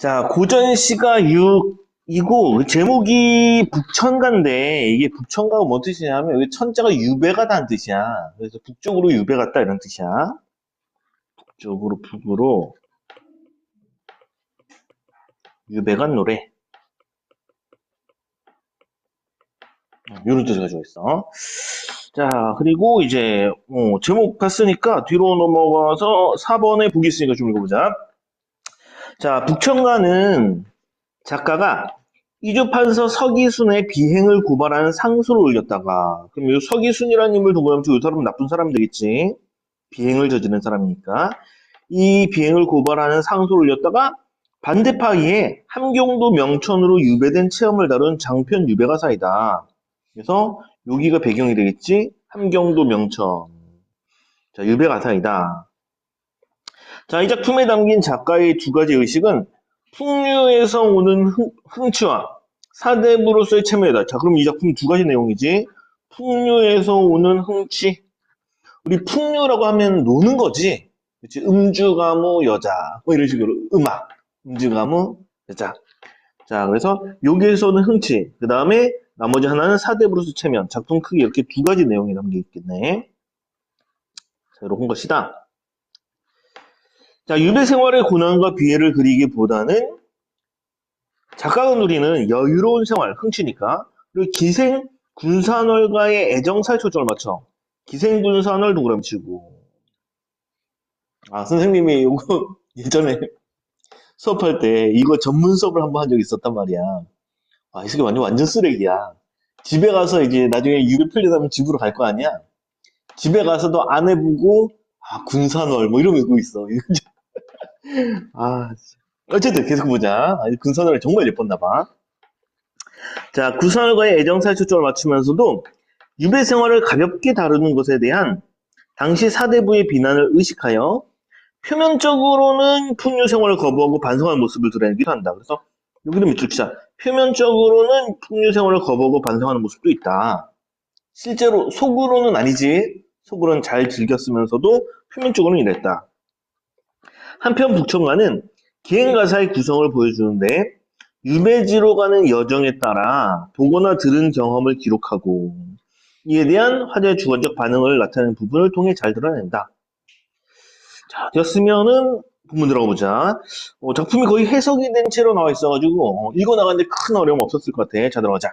자, 고전시가 6이고, 제목이 북천가인데, 이게 북천가가 뭔 뜻이냐면, 여기 천자가 유배가다는 뜻이야. 그래서 북쪽으로 유배 갔다 이런 뜻이야. 북쪽으로, 북으로, 유배간 노래. 이런 뜻을 가지고 있어. 자, 그리고 이제, 어, 제목 갔으니까 뒤로 넘어가서 4번에 북이 있으니까 좀 읽어보자. 자, 북천가는 작가가 이주판서 서기순의 비행을 고발하는 상소를 올렸다가, 그럼 이 서기순이라는 인물 치고 이 사람은 나쁜 사람 되겠지. 비행을 저지른 사람이니까. 이 비행을 고발하는 상소를 올렸다가 반대파기에 함경도 명천으로 유배된 체험을 다룬 장편 유배가사이다. 그래서 여기가 배경이 되겠지? 함경도 명천. 자, 유배가사이다. 자, 이 작품에 담긴 작가의 두 가지 의식은 풍류에서 오는 흥, 흥취와 사대부로서의 체면이다. 자, 그럼 이 작품 두 가지 내용이지. 풍류에서 오는 흥취. 우리 풍류라고 하면 노는 거지. 그치? 음주, 가무, 여자. 뭐 이런 식으로. 음악. 음주, 가무, 여자. 자, 그래서 여기에서는 흥취. 그 다음에 나머지 하나는 사대부로서 체면. 작품 크기 이렇게 두 가지 내용이 담겨 있겠네. 자, 이런 것이다. 자, 유배 생활의 고난과 비애를 그리기보다는 작가가 누리는 여유로운 생활, 흥취니까. 그리고 기생 군산월과의 애정살 초점을 맞춰. 기생 군산월 동그라미 치고. 아 선생님이 이거 예전에 수업할 때 이거 전문 수업을 한번 한 적이 있었단 말이야. 아, 이 새끼 완전 완전 쓰레기야. 집에 가서 이제 나중에 유배 풀려나면 집으로 갈 거 아니야? 집에 가서도 안 해보고 아 군산월 뭐 이러고 있어 아, 어쨌든 계속 보자. 군산을 정말 예뻤나 봐. 자, 군산과의 애정살 초점을 맞추면서도 유배 생활을 가볍게 다루는 것에 대한 당시 사대부의 비난을 의식하여 표면적으로는 풍류 생활을 거부하고 반성하는 모습을 드러내기도 한다. 그래서 여기도 밑줄 치자. 표면적으로는 풍류 생활을 거부하고 반성하는 모습도 있다. 실제로 속으로는 아니지. 속으로는 잘 즐겼으면서도 표면적으로는 이랬다. 한편 북청가는 기행가사의 구성을 보여주는데 유배지로 가는 여정에 따라 보거나 들은 경험을 기록하고 이에 대한 화제의 주관적 반응을 나타내는 부분을 통해 잘 드러낸다. 자, 되었으면은 부분 들어가 보자. 어, 작품이 거의 해석이 된 채로 나와 있어가지고 어, 읽어 나가는데 큰 어려움 없었을 것 같아. 자, 들어가자.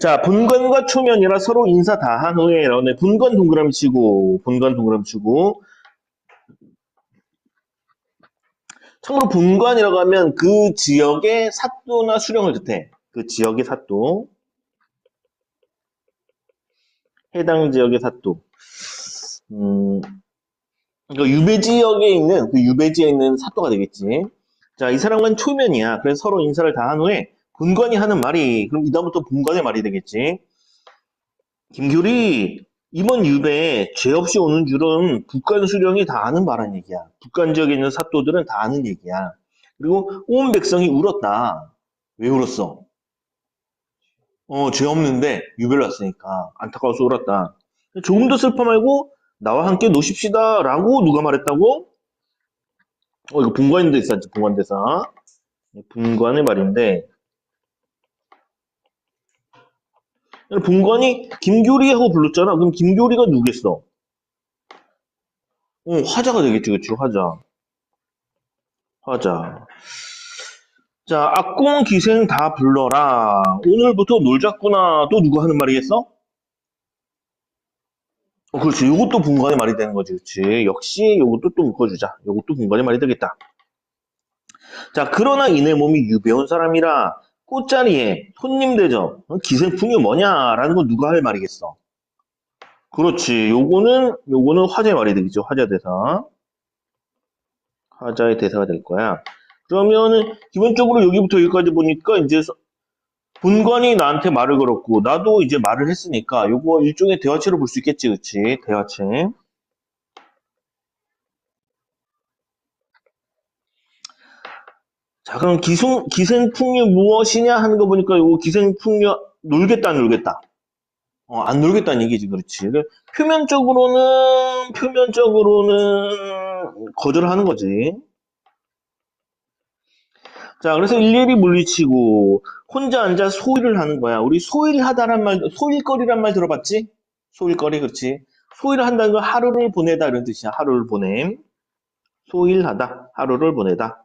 자, 본관과 초면이라 서로 인사 다 한 후에 네, 본관 동그라미 치고 본관 동그라미 치고 참고로 분관이라고 하면 그 지역의 사또나 수령을 뜻해. 그 지역의 사또. 해당 지역의 사또. 음, 그러니까 유배 지역에 있는, 그 유배지에 있는 사또가 되겠지. 자, 이 사람은 초면이야. 그래서 서로 인사를 다 한 후에 분관이 하는 말이, 그럼 이다음부터 분관의 말이 되겠지. 김규리, 이번 유배에 죄 없이 오는 줄은 북한 수령이 다 아는 바란 얘기야. 북한 지역에 있는 사또들은 다 아는 얘기야. 그리고 온 백성이 울었다. 왜 울었어? 어, 죄 없는데 유배를 왔으니까 안타까워서 울었다. 조금 더 슬퍼 말고 나와 함께 노십시다 라고 누가 말했다고? 어, 이거 분관인데 있었지, 분관대사. 분관의 말인데 본관이 김교리 하고 불렀잖아. 그럼 김교리가 누구겠어? 어, 화자가 되겠지, 그치? 화자. 화자. 자, 악공 기생 다 불러라. 오늘부터 놀자꾸나. 또 누구 하는 말이겠어? 어, 그렇지. 이것도 분관의 말이 되는 거지, 그치? 역시 이것도 또 묶어주자. 이것도 분관의 말이 되겠다. 자, 그러나 이내 몸이 유배온 사람이라 꽃자리에 손님 대접, 어, 기생풍이 뭐냐라는 건 누가 할 말이겠어? 그렇지. 요거는, 요거는 화제 말이 되겠죠. 화자 대사. 화자의 대사가 될 거야. 그러면은, 기본적으로 여기부터 여기까지 보니까 이제 본관이 나한테 말을 걸었고, 나도 이제 말을 했으니까, 요거 일종의 대화체로 볼 수 있겠지, 그치? 대화체. 자, 그럼 기승, 기생풍류 무엇이냐 하는 거 보니까 이거 기생풍류 놀겠다, 안 놀겠다. 어, 안 놀겠다는 얘기지, 그렇지. 표면적으로는, 표면적으로는 거절을 하는 거지. 자, 그래서 일일이 물리치고 혼자 앉아 소일을 하는 거야. 우리 소일하다란 말, 소일거리란 말 들어봤지? 소일거리, 그렇지? 소일을 한다는 건 하루를 보내다 이런 뜻이야. 하루를 보냄. 소일하다, 하루를 보내다.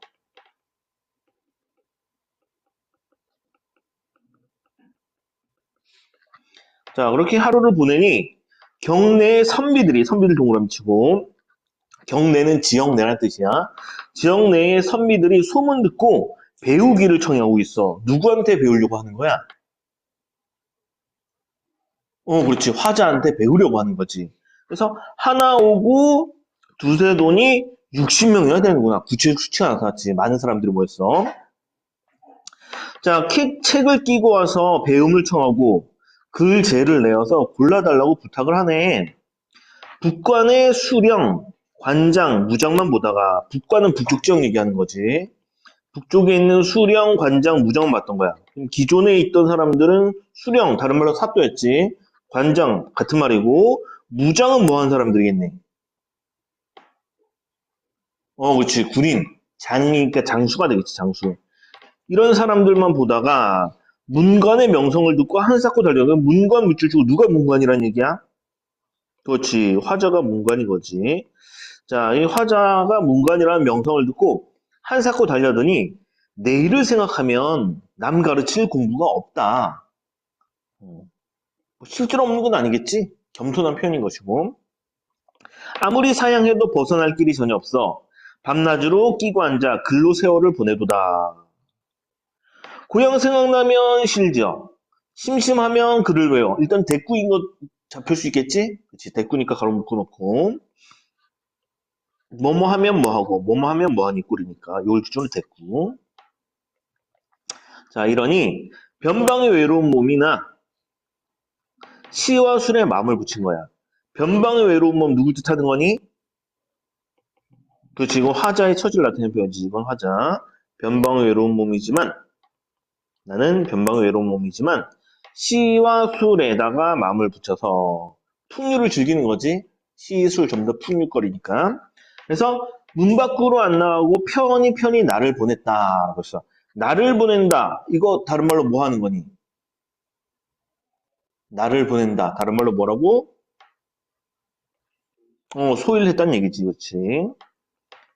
자, 그렇게 하루를 보내니 경내의 선비들이, 선비들 동그라미 치고, 경내는 지역 내란 뜻이야. 지역 내의 선비들이 소문 듣고 배우기를 청하고 있어. 누구한테 배우려고 하는 거야? 어, 그렇지. 화자한테 배우려고 하는 거지. 그래서 하나 오고 두세 돈이 60명이나 되는구나. 구체적 수치가 나타났지. 많은 사람들이 모였어. 자, 키- 책을 끼고 와서 배움을 청하고 글제를 내어서 골라달라고 부탁을 하네. 북관의 수령, 관장, 무장만 보다가 북관은 북쪽 지역 얘기하는 거지. 북쪽에 있는 수령, 관장, 무장을 맡던 거야. 기존에 있던 사람들은 수령, 다른 말로 사또였지. 관장, 같은 말이고, 무장은 뭐 하는 사람들이겠네. 어, 그렇지. 군인. 장이니까 장수가 되겠지, 장수. 이런 사람들만 보다가 문관의 명성을 듣고 한사코 달려가 문관 밑줄 치고 누가 문관이란 얘기야? 그렇지. 화자가 문관이 거지. 자, 이 화자가 문관이라는 명성을 듣고 한사코 달려더니 내일을 생각하면 남 가르칠 공부가 없다. 어, 뭐 실제로 없는 건 아니겠지? 겸손한 표현인 것이고. 아무리 사양해도 벗어날 길이 전혀 없어. 밤낮으로 끼고 앉아 글로 세월을 보내도다. 고향 생각나면 실지어. 심심하면 글을 외워. 일단 대꾸인 거 잡힐 수 있겠지? 그치, 대꾸니까 가로 묶어놓고. 뭐뭐 하면 뭐 하고, 뭐뭐 하면 뭐 하니 꼴이니까. 요걸 기준으로 대꾸. 자, 이러니, 변방의 외로운 몸이나 시와 술에 마음을 붙인 거야. 변방의 외로운 몸 누굴 뜻하는 거니? 그 지금 화자의 처지를 나타내는 표현이지. 이건 화자. 변방의 외로운 몸이지만, 나는 변방의 외로운 몸이지만, 시와 술에다가 마음을 붙여서 풍류를 즐기는 거지. 시, 술 좀 더 풍류거리니까. 그래서 문 밖으로 안 나가고 편히 편히 나를 보냈다라고 했어. 나를 보낸다. 이거 다른 말로 뭐 하는 거니? 나를 보낸다. 다른 말로 뭐라고? 어, 소일했다는 얘기지, 그렇지?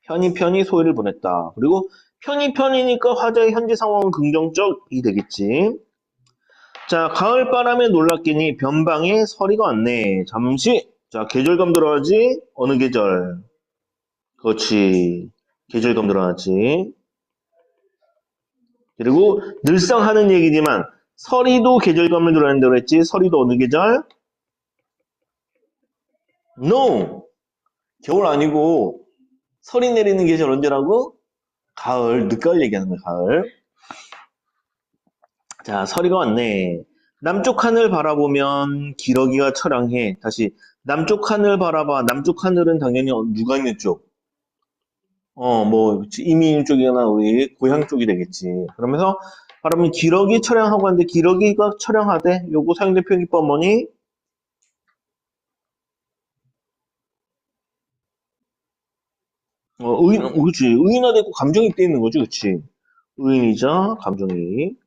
편히 편히 소일을 보냈다. 그리고 편히 편이니까 화자의 현재 상황은 긍정적이 되겠지. 자, 가을 바람에 놀랍게니 변방에 서리가 왔네. 잠시. 자, 계절감 들어가지. 어느 계절? 그렇지. 계절감 들어가지. 그리고 늘상 하는 얘기지만 서리도 계절감을 들어간다고 했지. 서리도 어느 계절? No. 겨울 아니고 서리 내리는 계절 언제라고? 가을, 늦가을 얘기하는 거야, 가을. 자, 서리가 왔네. 남쪽 하늘 바라보면 기러기가 처량해. 다시 남쪽 하늘 바라봐. 남쪽 하늘은 당연히 어- 누가 있는 쪽? 어, 뭐 이민 쪽이나 우리 고향 쪽이 되겠지. 그러면서 바라보면 기러기 처량하고 하는데 기러기가 처량하대. 요거 사용된 표현기법 뭐니? 어, 의인, 어, 그치. 의인화되고 감정이입돼 있는 거지, 그치. 의인이자 감정이입.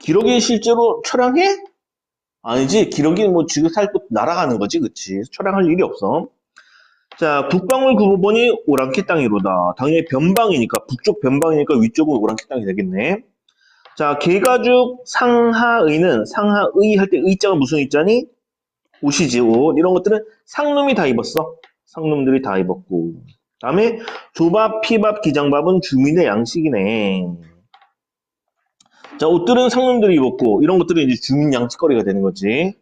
기러기 실제로 처량해? 아니지. 기러기는 뭐 지금 살고 날아가는 거지, 그치. 처량할 일이 없어. 자, 북방울 구부본이 오랑캐 땅이로다. 당연히 변방이니까, 북쪽 변방이니까 위쪽은 오랑캐 땅이 되겠네. 자, 개가죽 상하의는 상하의 할 때 의자가 무슨 의자니? 옷이지, 옷. 이런 것들은 상놈이 다 입었어. 상놈들이 다 입었고. 다음에 조밥, 피밥, 기장밥은 주민의 양식이네. 자, 옷들은 상놈들이 입었고, 이런 것들은 이제 주민 양식거리가 되는 거지.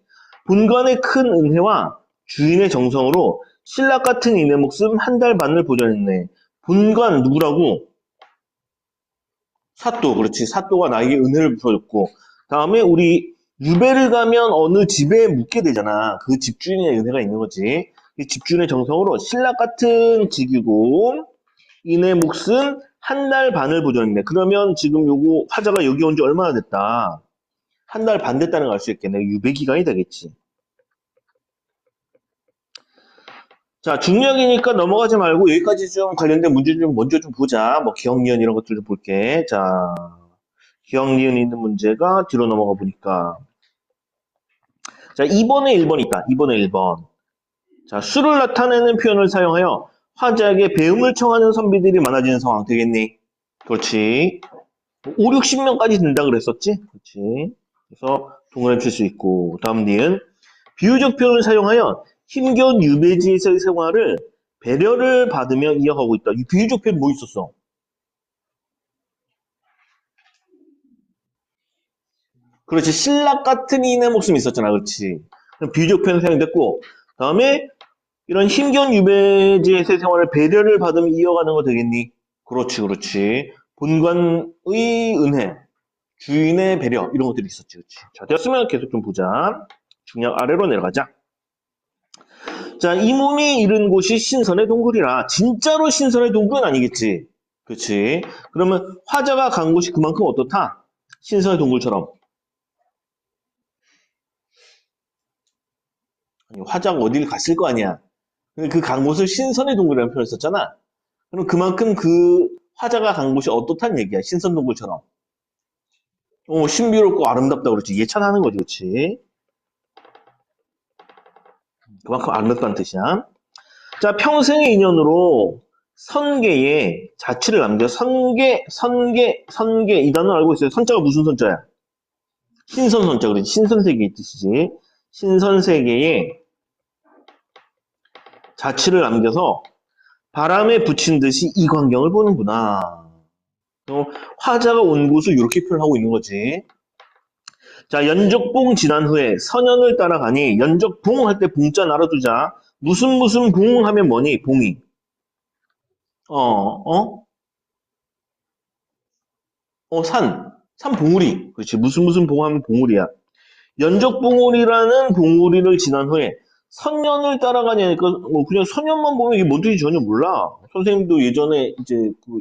본관의 큰 은혜와 주인의 정성으로 신락 같은 이내 목숨 한 달 반을 보존했네. 본관 누구라고? 사또, 그렇지. 사또가 나에게 은혜를 베풀었고, 다음에 우리 유배를 가면 어느 집에 묵게 되잖아. 그 집주인의 은혜가 있는 거지. 이 집주인의 정성으로 신락 같은 직이고, 이내 몫은 한 달 반을 보존했네. 그러면 지금 요거 화자가 여기 온 지 얼마나 됐다? 한 달 반 됐다는 걸 알 수 있겠네. 유배 기간이 되겠지. 자, 중력이니까 넘어가지 말고 여기까지 좀 관련된 문제 좀 먼저 좀 보자. 뭐 기억, 니은 이런 것들 좀 볼게. 자, 기억, 니은 있는 문제가 뒤로 넘어가 보니까. 자, 2번에 1번 있다. 2번에 1번. 자, 수를 나타내는 표현을 사용하여 화자에게 배움을 청하는 선비들이 많아지는 상황 되겠니? 그렇지. 5, 60명까지 된다 그랬었지? 그렇지. 그래서 동그라미 칠 수 있고. 다음 니은. 비유적 표현을 사용하여 힘겨운 유배지에서의 생활을 배려를 받으며 이어가고 있다. 이 비유적 표현 뭐 있었어? 그렇지. 신락 같은 이인의 목숨이 있었잖아. 그렇지. 비유적 표현 사용됐고, 다음에 이런 힘겨운 유배지에서의 생활을 배려를 받으며 이어가는 거 되겠니? 그렇지, 그렇지. 본관의 은혜, 주인의 배려, 이런 것들이 있었지. 그렇지. 자, 됐으면 계속 좀 보자. 중력 아래로 내려가자. 자, 이 몸이 이른 곳이 신선의 동굴이라. 진짜로 신선의 동굴은 아니겠지. 그렇지. 그러면 화자가 간 곳이 그만큼 어떻다? 신선의 동굴처럼. 아니, 화자가 어디를 갔을 거 아니야. 그간 곳을 신선의 동굴이라는 표현을 썼잖아. 그럼 그만큼 그 화자가 간 곳이 어떻다는 얘기야. 신선 동굴처럼. 어, 신비롭고 아름답다 그렇지. 예찬하는 거지, 그렇지. 그만큼 아름답다는 뜻이야. 자, 평생의 인연으로 선계에 자취를 남겨 선계, 선계, 선계 이 단어 알고 있어요. 선자가 무슨 선자야? 신선 선자 그러지. 신선세계의 뜻이지. 신선세계에 자취를 남겨서 바람에 붙인 듯이 이 광경을 보는구나. 어, 화자가 온 곳을 이렇게 표현하고 있는 거지. 자, 연적봉 지난 후에 선연을 따라가니 연적봉 할 때 봉자 날아두자. 무슨 무슨 봉 하면 뭐니? 봉이. 어, 어? 어, 산. 산 봉우리. 그렇지. 무슨 무슨 봉 하면 봉우리야. 연적봉우리라는 봉우리를 지난 후에 선연을 따라가냐 니까 뭐 그냥 선연만 보면 이게 뭔지 전혀 몰라. 선생님도 예전에 이제 그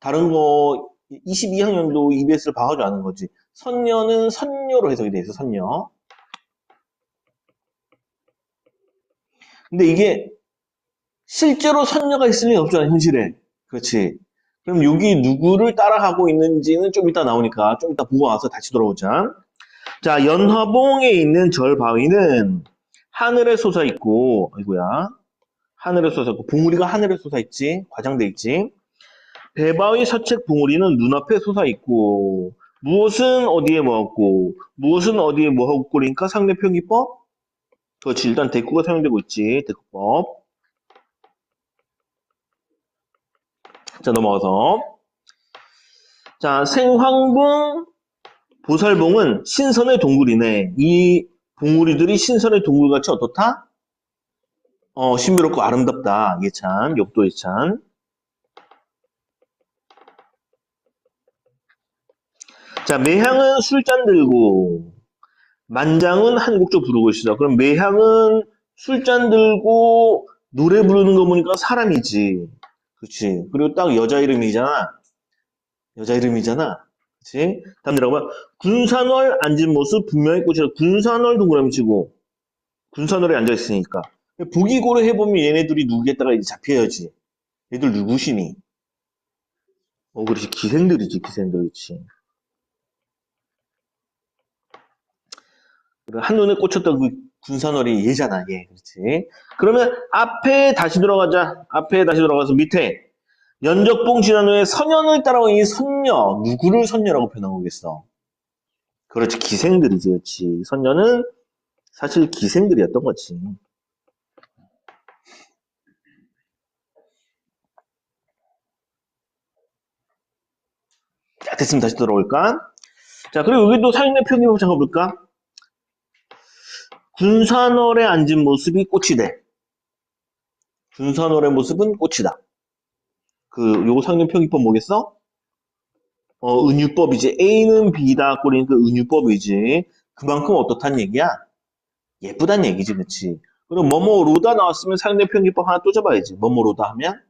다른 거 22학년도 EBS를 봐가지고 아는 거지. 선녀는 선녀로 해석이 돼 있어, 선녀. 근데 이게 실제로 선녀가 있을 리는 없잖아, 현실에. 그렇지. 그럼 여기 누구를 따라가고 있는지는 좀 이따 나오니까 좀 이따 보고 와서 다시 돌아오자. 자, 연화봉에 있는 절바위는 하늘에 솟아 있고, 아이고야. 하늘에 솟아 있고, 봉우리가 하늘에 솟아 있지. 과장돼 있지. 배바위 서책 봉우리는 눈앞에 솟아 있고, 무엇은 어디에 뭐하고, 무엇은 어디에 뭐하고 꼴이니까 상대평기법? 그렇지. 일단 대꾸가 사용되고 있지. 대꾸법. 자, 넘어가서. 자, 생황봉, 보살봉은 신선의 동굴이네. 이 봉우리들이 신선의 동굴같이 어떻다? 어, 신비롭고 아름답다. 예찬, 욕도 예찬. 자, 매향은 술잔 들고, 만장은 한국적 부르고 있어. 그럼 매향은 술잔 들고 노래 부르는 거 보니까 사람이지. 그렇지. 그리고 딱 여자 이름이잖아. 여자 이름이잖아. 그렇지? 다음 내려가봐. 군산월 앉은 모습 분명히 꽂혀. 군산월 동그라미 치고 군산월에 앉아 있으니까. 보기고를 해보면 얘네들이 누구겠다가 이제 잡혀야지. 얘들 누구시니? 어, 그렇지. 기생들이지, 기생들. 그렇지. 한눈에 꽂혔던 그 군산월이 얘잖아, 얘. 그렇지. 그러면 앞에 다시 들어가자. 앞에 다시 들어가서 밑에 연적봉 지난 후에 선연을 따라온 이 선녀, 누구를 선녀라고 표현한 거겠어? 그렇지, 기생들이지, 그렇지. 선녀는 사실 기생들이었던 거지. 자, 됐으면 다시 돌아올까? 자, 그리고 여기도 사용된 표현이 한번 잠가볼까? 군산월에 앉은 모습이 꽃이 돼. 군산월의 모습은 꽃이다. 그 요거 상용 표기법 뭐겠어? 어, 은유법 이지. A는 B다 꼴인 그 은유법이지. 그만큼 어떻단 얘기야? 예쁘단 얘기지, 그치? 그럼 뭐뭐로다 나왔으면 상대 표기법 하나 또 잡아야지. 뭐뭐로다 하면?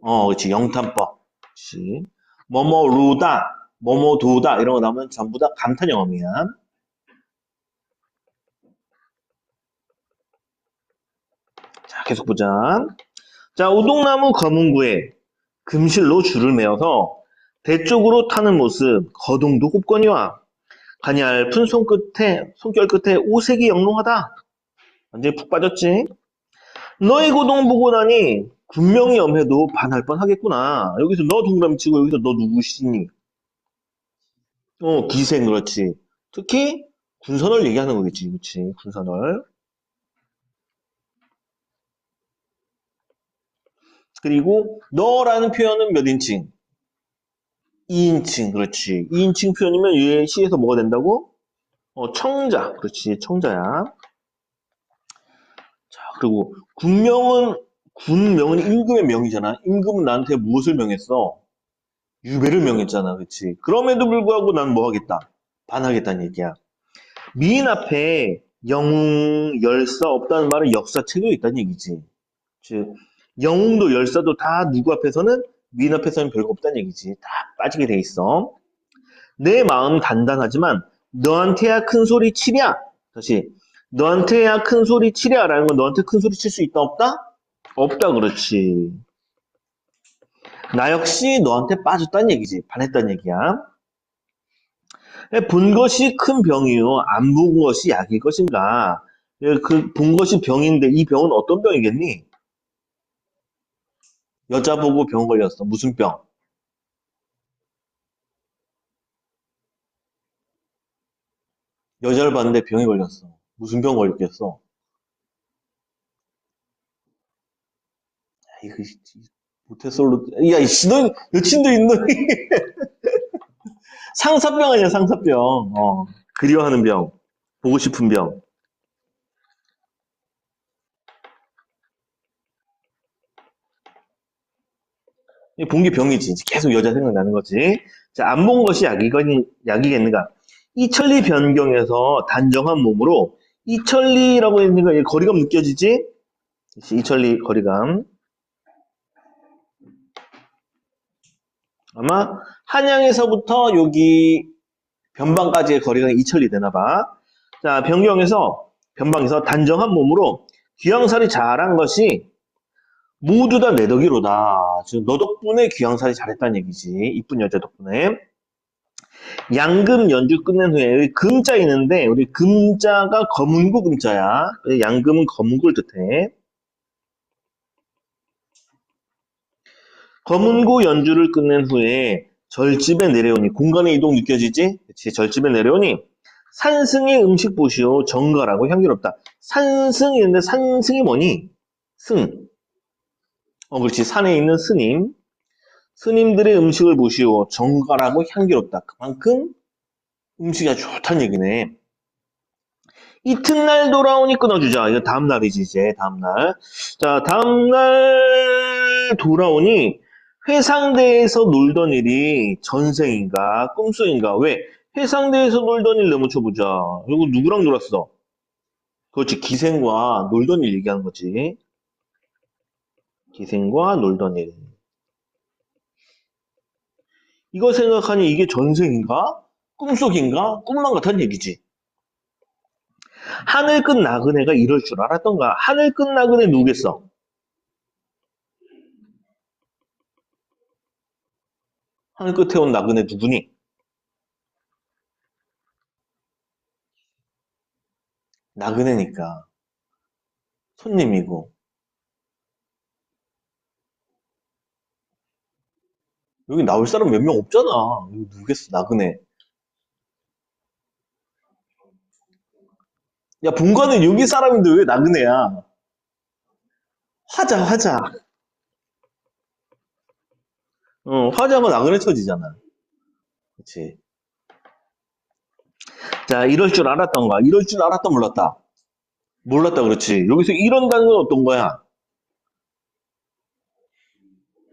어, 그치. 영탄법. 그치. 뭐뭐로다, 뭐뭐도다 이런 거 나오면 전부 다 감탄 영어이야. 자, 계속 보자. 자, 오동나무 거문구에 금실로 줄을 메어서 대 쪽으로 타는 모습, 거동도 곱거니와 가냘픈 손끝에, 손결 끝에 오색이 영롱하다. 완전히 푹 빠졌지? 너의 고동 보고 나니 분명히 염해도 반할 뻔 하겠구나. 여기서 너 동그라미 치고 여기서 너 누구시니? 어, 기생, 그렇지. 특히 군선을 얘기하는 거겠지, 그렇지. 군선을. 그리고 너라는 표현은 몇 인칭? 2인칭, 그렇지. 2인칭 표현이면 얘 시에서 뭐가 된다고? 어, 청자, 그렇지. 청자야. 자, 그리고 군명은 군명은 임금의 명이잖아. 임금은 나한테 무엇을 명했어? 유배를 명했잖아, 그렇지. 그럼에도 불구하고 난 뭐 하겠다? 반하겠다는 얘기야. 미인 앞에 영웅, 열사 없다는 말은 역사책에 있다는 얘기지. 즉, 영웅도 열사도 다 누구 앞에서는 미인 앞에서는 별거 없다는 얘기지. 다 빠지게 돼 있어. 내 마음 단단하지만 너한테야 큰 소리 치랴. 다시 너한테야 큰 소리 치랴라는 건 너한테 큰 소리 칠 수 있다 없다? 없다 그렇지. 나 역시 너한테 빠졌다는 얘기지. 반했다는 얘기야. 본 것이 큰 병이요. 안 본 것이 약일 것인가? 그 본 것이 병인데 이 병은 어떤 병이겠니? 여자 보고 병 걸렸어. 무슨 병? 여자를 봤는데 병이 걸렸어. 무슨 병 걸렸겠어? 이거 모태솔로 야 이씨 너 여친도 있노? 상사병 아니야 상사병. 어 그리워하는 병, 보고 싶은 병. 본게 병이지. 계속 여자 생각나는 거지. 자, 안 본 것이 약이건, 약이겠는가? 이천리 변경에서 단정한 몸으로 이천리라고 했는가? 거리감 느껴지지? 이천리 거리감. 아마 한양에서부터 여기 변방까지의 거리가 이천리 되나 봐. 자, 변경에서 변방에서 단정한 몸으로 귀양살이 잘한 것이 모두 다 내 덕이로다. 지금 너 덕분에 귀양살이 잘했다는 얘기지. 이쁜 여자 덕분에. 양금 연주 끝낸 후에 금자 있는데 우리 금자가 검은고 금자야. 양금은 검은고를 뜻해. 검은고 연주를 끝낸 후에 절집에 내려오니 공간의 이동 느껴지지? 그치 절집에 내려오니 산승의 음식 보시오 정갈하고 향기롭다. 산승이 있는데 산승이 뭐니? 승. 어 그렇지 산에 있는 스님. 스님들의 음식을 보시오 정갈하고 향기롭다. 그만큼 음식이 좋다는 얘기네. 이튿날 돌아오니 끊어주자. 이거 다음 날이지 이제 다음 날. 자 다음 날 돌아오니 회상대에서 놀던 일이 전생인가 꿈속인가 왜 회상대에서 놀던 일 내묻혀보자 이거 누구랑 놀았어 그렇지 기생과 놀던 일 얘기하는 거지 기생과 놀던 일. 이거 생각하니 이게 전생인가? 꿈속인가? 꿈만 같다는 얘기지. 하늘 끝 나그네가 이럴 줄 알았던가? 하늘 끝 나그네 누구겠어? 하늘 끝에 온 나그네 누구니? 나그네니까. 손님이고 여기 나올 사람 몇 명 없잖아. 누구겠어 나그네. 야 본관은 여기 사람인데 왜 나그네야? 화자 화자. 어, 화자가 나그네 처지잖아. 그치. 자, 이럴 줄 알았던가? 이럴 줄 알았다, 몰랐다? 몰랐다, 그렇지. 여기서 이런다는 건 어떤 거야?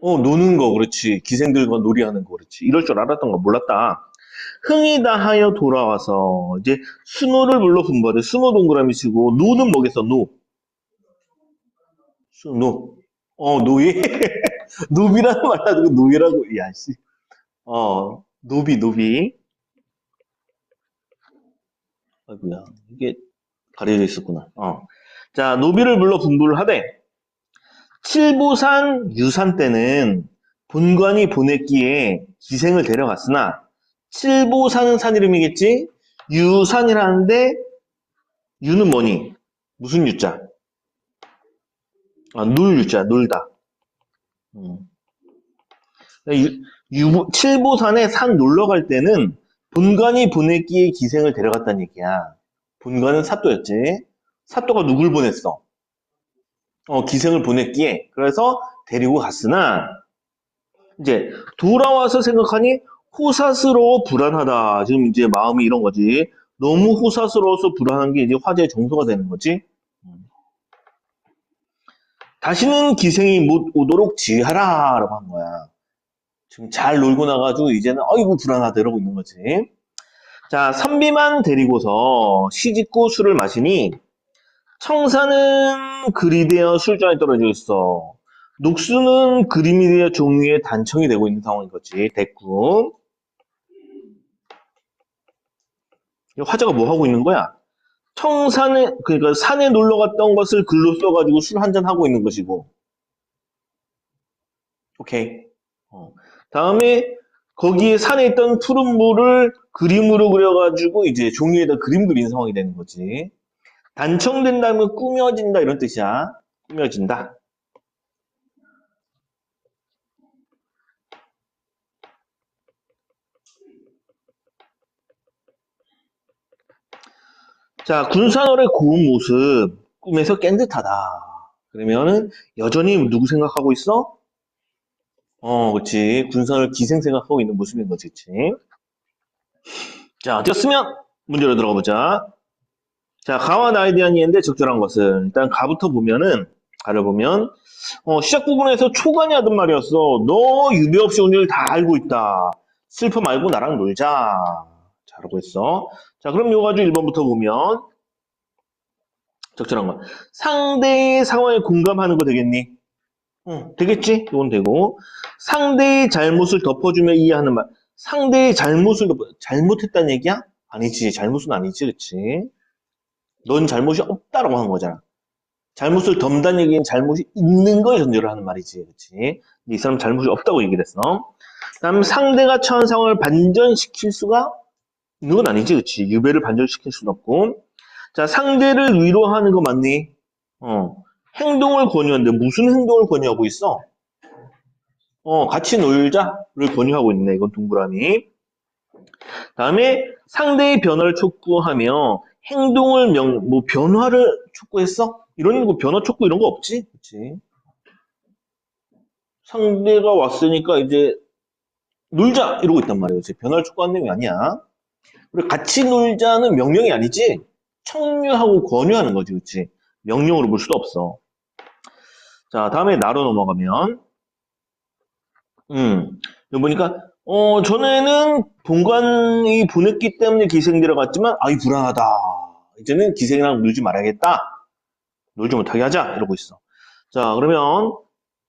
어, 노는 거, 그렇지. 기생들과 놀이하는 거, 그렇지. 이럴 줄 알았던가, 몰랐다. 흥이 다 하여 돌아와서, 이제, 순호를 불러 분거를 순호 동그라미 치고, 노는 뭐겠어, 노? 순호. 어, 노예? 노비라는 말 가지고 노예라고, 야, 씨. 어, 노비, 노비. 아이고야, 이게 가려져 있었구나. 어. 자, 노비를 불러 분부를 하되, 칠보산 유산 때는 본관이 보냈기에 기생을 데려갔으나 칠보산은 산 이름이겠지? 유산이라는데 유는 뭐니? 무슨 유자? 아, 놀 유자, 놀다. 음. 유, 유, 칠보산에 산 놀러 갈 때는 본관이 보냈기에 기생을 데려갔다는 얘기야. 본관은 사또였지. 사또가 누굴 보냈어? 어, 기생을 보냈기에. 그래서 데리고 갔으나, 이제 돌아와서 생각하니 호사스러워 불안하다. 지금 이제 마음이 이런 거지. 너무 호사스러워서 불안한 게 이제 화제의 정서가 되는 거지. 다시는 기생이 못 오도록 지하라. 라고 한 거야. 지금 잘 놀고 나가지고 이제는 어이구 불안하다 이러고 있는 거지. 자, 선비만 데리고서 시집고 술을 마시니 청사는 글이 되어 술잔에 떨어져 있어. 녹수는 그림이 되어 종이에 단청이 되고 있는 상황인 거지. 됐고. 이 화자가 뭐 하고 있는 거야? 청산에, 그러니까 산에 놀러 갔던 것을 글로 써가지고 술 한잔 하고 있는 것이고. 오케이. 어. 다음에 거기에 산에 있던 푸른 물을 그림으로 그려가지고 이제 종이에다 그림 그린 상황이 되는 거지. 단청된다면 꾸며진다 이런 뜻이야. 꾸며진다. 자, 군산월의 고운 모습 꿈에서 깬 듯하다. 그러면은 여전히 누구 생각하고 있어? 어, 그렇지. 군산을 기생 생각하고 있는 모습인 거지, 그렇지? 자, 됐으면 문제로 들어가 보자. 자, 가와 나에 대한 이해인데 적절한 것은 일단 가부터 보면은 가를 보면 어, 시작 부분에서 초간이 하던 말이었어. 너 유배 없이 온 일 다 알고 있다. 슬퍼 말고 나랑 놀자. 잘하고 있어. 자, 그럼 요 가지고 1번부터 보면 적절한 거. 상대의 상황에 공감하는 거 되겠니? 응, 되겠지? 이건 되고. 상대의 잘못을 덮어주며 이해하는 말. 상대의 잘못을 덮어, 잘못했다는 얘기야? 아니지. 잘못은 아니지. 그치? 넌 잘못이 없다라고 하는 거잖아. 잘못을 덤다는 얘기는 잘못이 있는 걸 전제로 하는 말이지. 그치? 이 사람 잘못이 없다고 얘기를 했어. 그 다음 상대가 처한 상황을 반전시킬 수가 있는 건 아니지. 그치? 유배를 반전시킬 수는 없고. 자, 상대를 위로하는 거 맞니? 어. 행동을 권유하는데 무슨 행동을 권유하고 있어? 어, 같이 놀자를 권유하고 있네. 이건 동그라미. 다음에 상대의 변화를 촉구하며 행동을 명, 뭐 변화를 촉구했어? 이런 거 변화 촉구 이런 거 없지? 그치? 상대가 왔으니까 이제 놀자 이러고 있단 말이에요. 변화를 촉구하는 내용이 아니야. 그리고 같이 놀자는 명령이 아니지. 청유하고 권유하는 거지, 그치? 명령으로 볼 수도 없어. 자, 다음에 나로 넘어가면, 음, 여기 보니까, 어, 전에는 본관이 보냈기 때문에 기생 데려갔지만, 아이, 불안하다. 이제는 기생이랑 놀지 말아야겠다. 놀지 못하게 하자. 이러고 있어. 자, 그러면,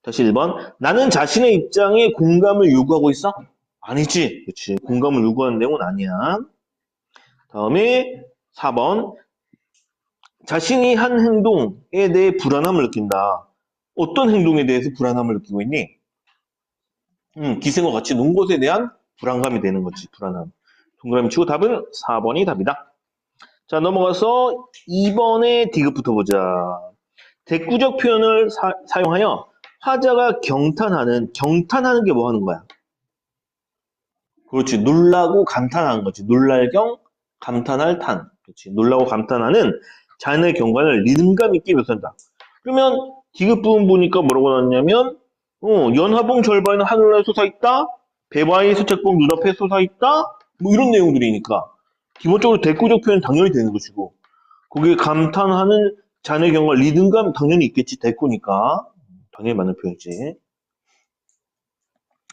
다시 1번. 나는 자신의 입장에 공감을 요구하고 있어? 아니지. 그치. 공감을 요구하는 내용은 아니야. 다음에 4번. 자신이 한 행동에 대해 불안함을 느낀다. 어떤 행동에 대해서 불안함을 느끼고 있니? 음, 기생과 같이 논 것에 대한 불안감이 되는 거지, 불안함. 동그라미 치고 답은 4번이 답이다. 자, 넘어가서 2번의 디귿부터 보자. 대꾸적 표현을 사, 용하여 화자가 경탄하는, 경탄하는 게 뭐 하는 거야? 그렇지, 놀라고 감탄하는 거지. 놀랄 경, 감탄할 탄. 그렇지, 놀라고 감탄하는 자연의 경관을 리듬감 있게 묘사한다. 그러면 디귿 부분 보니까 뭐라고 나왔냐면 어, 연화봉 절반에는 하늘나라 솟아있다. 배바위 수책봉 눈앞에 솟아있다. 뭐 이런 내용들이니까 기본적으로 대꾸적 표현 당연히 되는 것이고 거기에 감탄하는 자연의 경관 리듬감 당연히 있겠지. 대꾸니까 당연히 맞는 표현이지.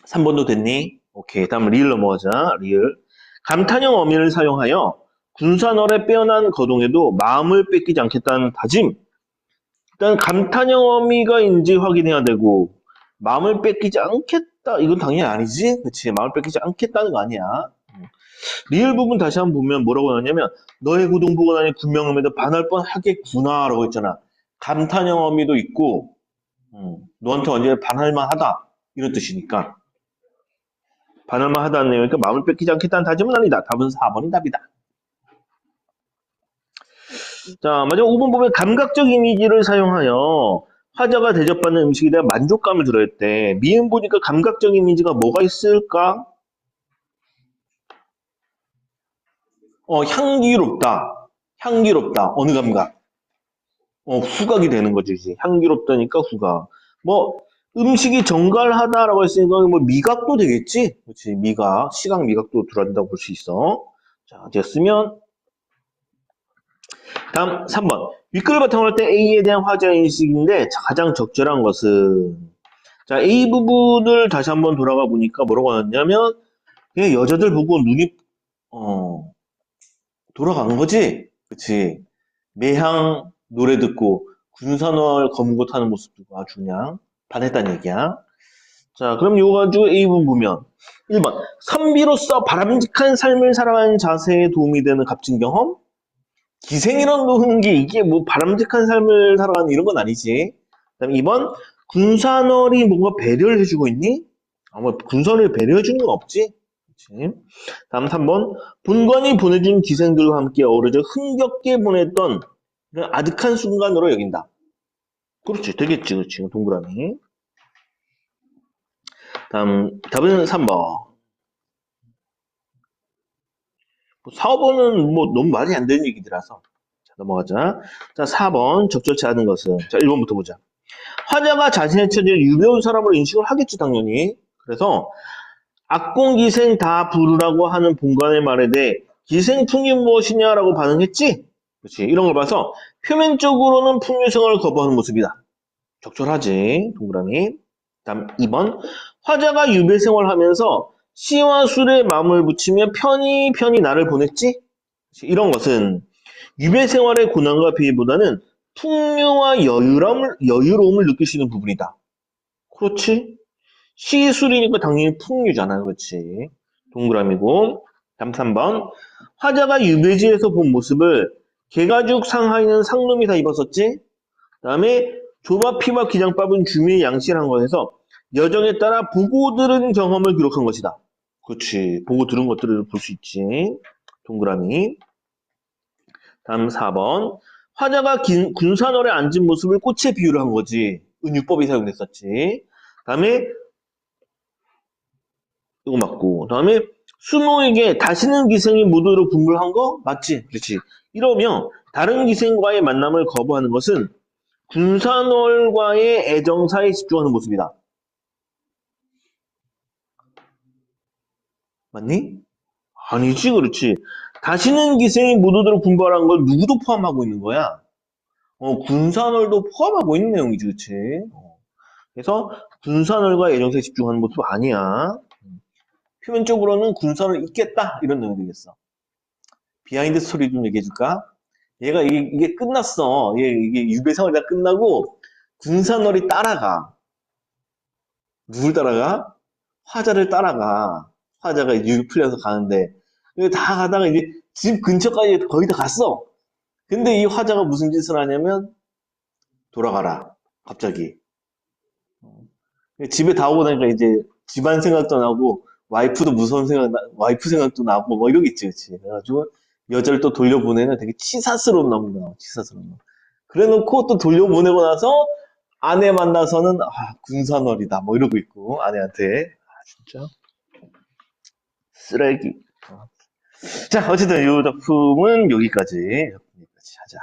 3번도 됐니? 오케이. 다음 리을 넘어가자. 리을. 감탄형 어미를 사용하여 군산월에 빼어난 거동에도 마음을 뺏기지 않겠다는 다짐. 일단 감탄형 어미가 인지 확인해야 되고 마음을 뺏기지 않겠다. 이건 당연히 아니지. 그치? 마음을 뺏기지 않겠다는 거 아니야. 리얼 부분 다시 한번 보면 뭐라고 나왔냐면 너의 구동 보고 나니 군명음에도 반할 뻔 하겠구나 라고 했잖아. 감탄형 어미도 있고 음, 너한테 언제 반할만 하다. 이런 뜻이니까. 반할만 하다는 내용이니까 마음을 뺏기지 않겠다는 다짐은 아니다. 답은 4번이 답이다. 자, 마지막 5번 보면 감각적 이미지를 사용하여 화자가 대접받는 음식에 대한 만족감을 드러냈대. 미음 보니까 감각적 이미지가 뭐가 있을까? 어, 향기롭다. 향기롭다. 어느 감각? 어, 후각이 되는 거지. 이제. 향기롭다니까 후각. 뭐, 음식이 정갈하다라고 했으니까 뭐 미각도 되겠지? 그렇지. 미각. 시각 미각도 들어간다고 볼 수 있어. 자, 됐으면 다음 3번. 윗글을 바탕으로 할 때 A에 대한 화자 인식인데 가장 적절한 것은 자, A 부분을 다시 한번 돌아가 보니까 뭐라고 하냐면 여자들 보고 눈이 어 돌아간 거지. 그치? 매향 노래 듣고 군산월 검고 타는 모습 두고 아주 그냥 반했다는 얘기야. 자, 그럼 이거 가지고 A 부분 보면 1번. 선비로서 바람직한 삶을 살아가는 자세에 도움이 되는 값진 경험? 기생이란 노는 게 이게 뭐 바람직한 삶을 살아가는 이런 건 아니지. 그다음 2번 군산월이 뭔가 배려를 해주고 있니? 아마 군산을 배려해주는 건 없지. 다음 3번 본관이 보내준 기생들과 함께 어우러져 흥겹게 보냈던 아득한 순간으로 여긴다. 그렇지, 되겠지, 그렇지, 동그라미. 다음 답은 3번. 4번은 뭐 너무 말이 안 되는 얘기들라서 자, 넘어가자. 자, 4번 적절치 않은 것은 자, 1번부터 보자. 화자가 자신의 처지를 유배운 사람으로 인식을 하겠지 당연히. 그래서 악공 기생 다 부르라고 하는 본관의 말에 대해 기생풍이 무엇이냐라고 반응했지. 그렇지. 이런 걸 봐서 표면적으로는 풍류생활을 거부하는 모습이다. 적절하지. 동그라미. 다음 2번. 화자가 유배 생활하면서 시와 술에 마음을 붙이며 편히 편히 나를 보냈지? 이런 것은 유배 생활의 고난과 비교보다는 풍요와 여유로움을, 여유로움을 느낄 수 있는 부분이다. 그렇지? 시 술이니까 당연히 풍류잖아. 그렇지? 동그라미고. 다음 3번. 화자가 유배지에서 본 모습을 개가죽 상하이는 상놈이 다 입었었지? 그 다음에 조밥, 피밥, 기장밥은 주민의 양식한 것에서 여정에 따라 보고 들은 경험을 기록한 것이다. 그렇지. 보고 들은 것들을 볼 수 있지. 동그라미. 다음 4번. 화자가 긴, 군산월에 앉은 모습을 꽃에 비유를 한 거지. 은유법이 사용됐었지. 다음에 이거 맞고. 다음에 수노에게 다시는 기생이 무도로 분불 한 거 맞지? 그렇지. 이러면 다른 기생과의 만남을 거부하는 것은 군산월과의 애정사에 집중하는 모습이다. 맞니? 아니지, 그렇지. 다시는 기생이 무도대로 분발한 걸 누구도 포함하고 있는 거야. 어, 군산월도 포함하고 있는 내용이지, 그렇지. 어. 그래서 군산월과 애정사에 집중하는 모습 아니야. 표면적으로는 군산을 잊겠다 이런 내용이 되겠어. 비하인드 스토리 좀 얘기해줄까? 얘가 이게, 이게 끝났어. 얘 이게 유배생활이 다 끝나고 군산월이 따라가. 누굴 따라가? 화자를 따라가. 화자가 유 풀려서 가는데 다 가다가 이제 집 근처까지 거의 다 갔어. 근데 이 화자가 무슨 짓을 하냐면 돌아가라. 갑자기. 집에 다 오고 나니까 이제 집안 생각도 나고 와이프도 무서운 생각, 나, 와이프 생각도 나고 뭐 이러겠지, 그치. 그래가지고 여자를 또 돌려보내는 되게 치사스러운 나와, 치사스러운 놈. 그래 놓고 또 돌려보내고 나서 아내 만나서는 아, 군산월이다 뭐 이러고 있고 아내한테 아 진짜 쓰레기. 자, 어쨌든 이 작품은 여기까지. 여기까지 하자.